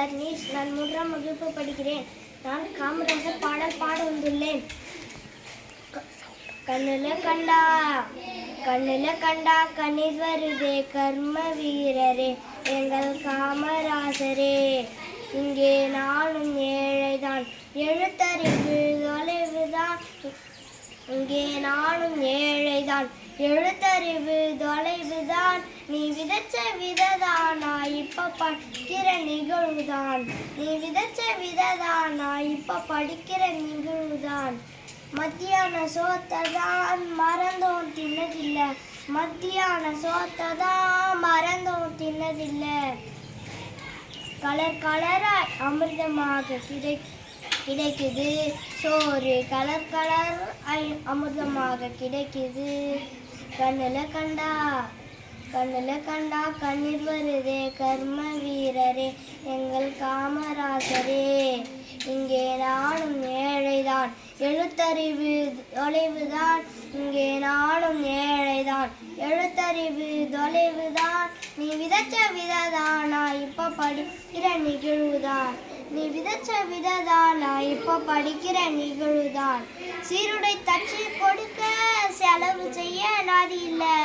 தர்னீஷ் நான் மூன்றாம் வகுப்பு படிக்கிறேன். நான் காமராஜர் பாடல் பாட வந்துள்ளேன். கண்ணுல கண்டா கண்ணுல கண்டா கண்ணீர் வருதே கர்ம வீரரே எங்கள் காமராசரே இங்கே நானும் ஏழைதான் எழுத்தறிவு தொலைவுதான். இங்கே நானும் ஏழைதான் எழுத்தறிவு தொலை நீ விதைச்ச விததானா இப்ப படிக்கிற நிகழ்வுதான் நீ விதைச்ச விததானா இப்ப படிக்கிற நிகழ்வுதான் மத்தியான சோத்தை தான் மறந்தோம் தின்னதில்லை. மத்தியான சோத்தை தான் மறந்தோம் தின்னதில்லை. கலர் கலராய் அமிர்தமாக கிடை கிடைக்குது. சோறு கலர் கலர் ஐ- அமிர்தமாக கிடைக்குது. கண்ணில் கண்டா. கண்ணில் கண்டா கண்ணீர் வருதே கர்ம வீரரே எங்கள் காமராசரே. இங்கே நானும் ஏழைதான். எழுத்தறிவு தொலைவுதான். இங்கே நானும் ஏழைதான். எழுத்தறிவு தொலைவுதான். நீ விதைச்ச விததானா? இப்போ படிக்கிற நிகழ்வுதான். நீ விதைச்ச நான் இப்போ படிக்கிற நிகழ்வுதான் சீருடை தச்சு கொடுக்க செலவு செய்ய நாதி இல்லை.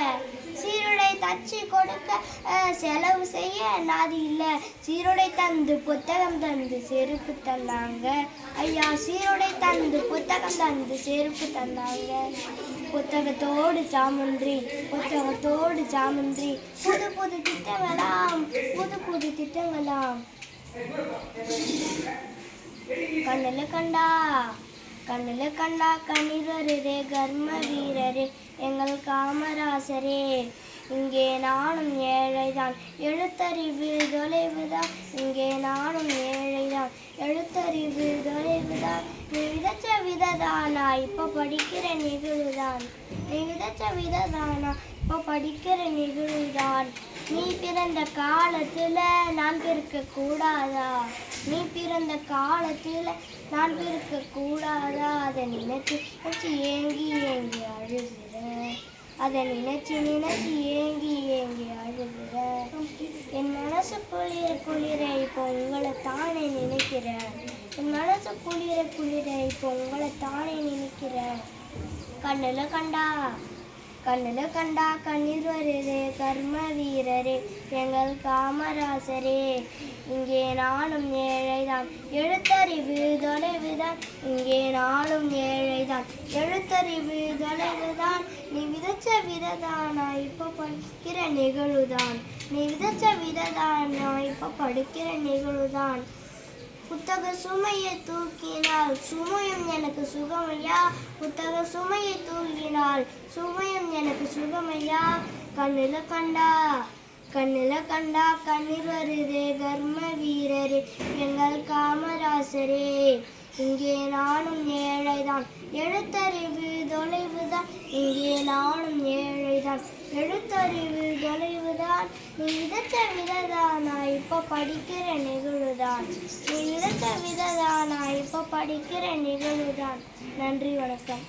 சீருடை தச்சு கொடுக்க செலவு செய்ய நாதி இல்லை. சீருடை தந்து புத்தகம் தந்து செருப்பு தந்தாங்க. ஐயா சீருடை தந்து புத்தகம் தந்து செருப்பு தந்தாங்க. புத்தகத்தோடு சாமுன்றி புத்தகத்தோடு சாமுன்றி. புது புது திட்டங்களாம் புது புது திட்டங்களாம். கண்ணுல கண்டா கண்ணுல கண்டா கண்ணீர் வருதே கர்ம வீரரே எங்கள் காமராசரே. இங்கே நானும் ஏழைதான் எழுத்தறிவு தொலைவுதான். இங்கே நானும் ஏழைதான் எழுத்தறிவு தொலைவுதான். நீ விதைச்ச விததானா இப்போ படிக்கிற நிகழ்வுதான். நீ விதைச்ச விததானா இப்போ படிக்கிற நிகழ்வுதான். நீ பிறந்த காலத்துல நான் பிறக்க கூடாதா? நீ பிறந்த காலத்துல நான் பிறக்க கூடாதா? அதை நினைச்சு நினைச்சு ஏங்கி ஏங்கி அழுகிற. அதை நினைச்சு நினைச்சு ஏங்கி ஏங்கி அழுகிற. என் மனசு குளிர குளிர இப்போ உங்களை தானே நினைக்கிறேன் என் மனசு குளிர குளிர இப்போ உங்களை தானே நினைக்கிறேன் கண்ணுல கண்டா. கண்ணுல கண்டா கண்ணீர் வருதே கர்ம வீரரே எங்கள் காமராசரே. இங்கே நானும் ஏழைதான் எழுத்தறிவு தொலைவுதான். இங்கே நானும் ஏழைதான் எழுத்தறிவு தொலைவுதான். நீ விதைச்ச விததானா இப்போ படிக்கிற நிகழ்வுதான் நீ விதைச்ச விததானா இப்போ படிக்கிற நிகழ்வுதான் புத்தக சுமையை தூக்கினால் சுமையும் எனக்கு சுகமையா? புத்தக சுமையை தூக்கினால் சுமையும் எனக்கு சுகமையா? கண்ணில கண்டா கண்ணில கண்டா கண்ணீர் வருதே கர்ம வீரரே எங்கள் காமராசரே. இங்கே நானும் ஏழைதான். எழுத்தறிவு தொலைவுதான். இங்கே நானும் ஏழைதான். எழுத்தறிவு தொலைவுதான். நீ விதைச்ச விததானா இப்போ படிக்கிற நிகழ்வுதான் நீ விதைச்ச விததானா இப்போ படிக்கிற நிகழ்வுதான் நன்றி வணக்கம்.